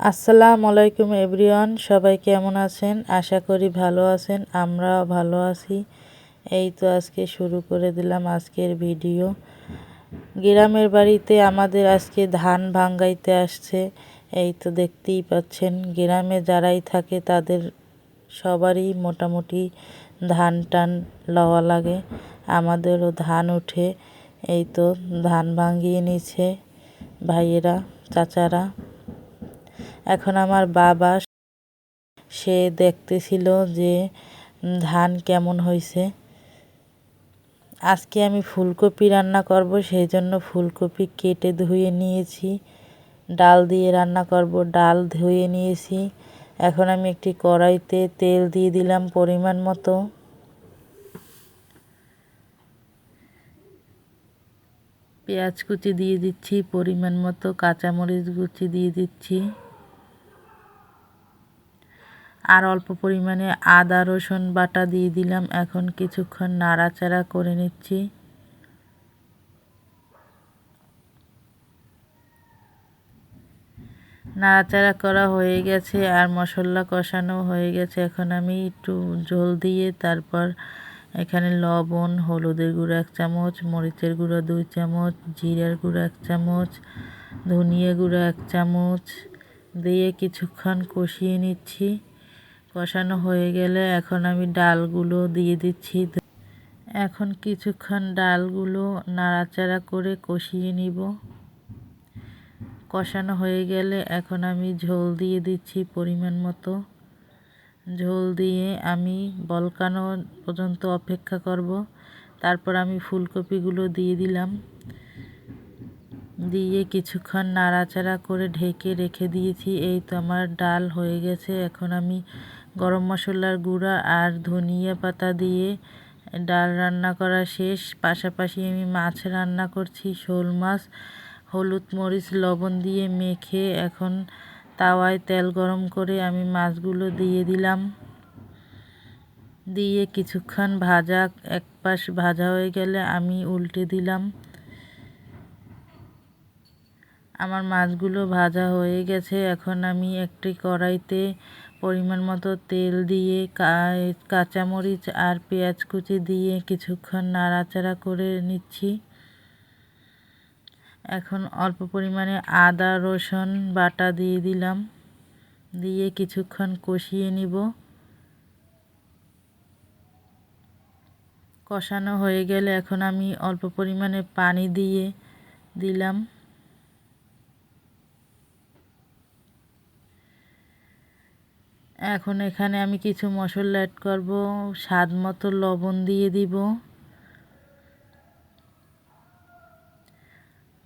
আসসালামু আলাইকুম এভরিওয়ান, সবাই কেমন আছেন? আশা করি ভালো আছেন, আমরাও ভালো আছি। এই তো আজকে শুরু করে দিলাম আজকের ভিডিও। গ্রামের বাড়িতে আমাদের আজকে ধান ভাঙ্গাইতে আসছে, এই তো দেখতেই পাচ্ছেন। গ্রামে যারাই থাকে তাদের সবারই মোটামুটি ধান টান লওয়া লাগে, আমাদেরও ধান উঠে। এই তো ধান ভাঙ্গিয়ে নিচ্ছে ভাইয়েরা, চাচারা। এখন আমার বাবা সে দেখতেছিল যে ধান কেমন হয়েছে। আজকে আমি ফুলকপি রান্না করব, সেই জন্য ফুলকপি কেটে ধুয়ে নিয়েছি, ডাল দিয়ে রান্না করব, ডাল ধুয়ে নিয়েছি। এখন আমি একটি কড়াইতে তেল দিয়ে দিলাম পরিমাণ মতো। পেঁয়াজ কুচি দিয়ে দিচ্ছি, পরিমাণ মতো কাঁচামরিচ কুচি দিয়ে দিচ্ছি। আর অল্প পরিমাণে আদা, রসুন বাটা দিয়ে দিলাম। এখন কিছুক্ষণ নাড়াচাড়া করে নিচ্ছি। নাড়াচাড়া করা হয়ে গেছে আর মশলা কষানো হয়ে গেছে। এখন আমি একটু ঝোল দিয়ে তারপর এখানে লবণ, হলুদের গুঁড়ো এক চামচ, মরিচের গুঁড়ো দুই চামচ, জিরার গুঁড়ো এক চামচ, ধনিয়া গুঁড়ো এক চামচ দিয়ে কিছুক্ষণ কষিয়ে নিচ্ছি। কষানো হয়ে গেলে এখন আমি ডালগুলো দিয়ে দিচ্ছি। এখন কিছুক্ষণ ডালগুলো নাড়াচাড়া করে কষিয়ে নিব। কষানো হয়ে গেলে এখন আমি ঝোল দিয়ে দিচ্ছি পরিমাণ মতো। ঝোল দিয়ে আমি বলকানো পর্যন্ত অপেক্ষা করব। তারপর আমি ফুলকপিগুলো দিয়ে দিলাম। দিয়ে কিছুক্ষণ নাড়াচাড়া করে ঢেকে রেখে দিয়েছি। এই তো আমার ডাল হয়ে গেছে। এখন আমি গরম মশলার গুঁড়া আর ধনিয়া পাতা দিয়ে ডাল রান্না করা শেষ। পাশাপাশি আমি মাছ রান্না করছি, শোল মাছ, হলুদ মরিচ, লবণ দিয়ে মেখে এখন তাওয়ায় তেল গরম করে আমি মাছগুলো দিয়ে দিলাম। দিয়ে কিছুক্ষণ ভাজা, এক পাশ ভাজা হয়ে গেলে আমি উল্টে দিলাম। আমার মাছগুলো ভাজা হয়ে গেছে। এখন আমি একটি কড়াইতে পরিমাণ মতো তেল দিয়ে কাঁচামরিচ আর পেঁয়াজ কুচি দিয়ে কিছুক্ষণ নাড়াচাড়া করে নিচ্ছি। এখন অল্প পরিমাণে আদা, রসুন, বাটা দিয়ে দিলাম। দিয়ে কিছুক্ষণ কষিয়ে নিব। কষানো হয়ে গেলে এখন আমি অল্প পরিমাণে পানি দিয়ে দিলাম। এখন এখানে আমি কিছু মশলা অ্যাড করব, স্বাদ মতো লবণ দিয়ে দিব।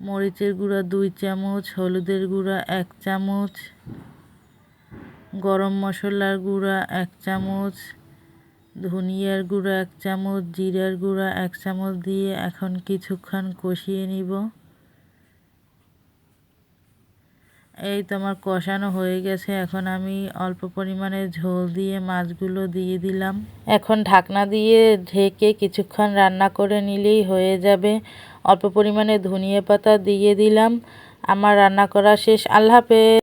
মরিচের গুঁড়া দুই চামচ, হলুদের গুঁড়া এক চামচ, গরম মশলার গুঁড়া এক চামচ, ধনিয়ার গুঁড়া এক চামচ, জিরার গুঁড়া এক চামচ দিয়ে এখন কিছুক্ষণ কষিয়ে নিব। এই তোমার কষানো হয়ে গেছে। এখন আমি অল্প পরিমাণে ঝোল দিয়ে মাছগুলো দিয়ে দিলাম। এখন ঢাকনা দিয়ে ঢেকে কিছুক্ষণ রান্না করে নিলেই হয়ে যাবে। অল্প পরিমাণে ধনিয়া পাতা দিয়ে দিলাম। আমার রান্না করা শেষ। আল্লাহ হাফেজ।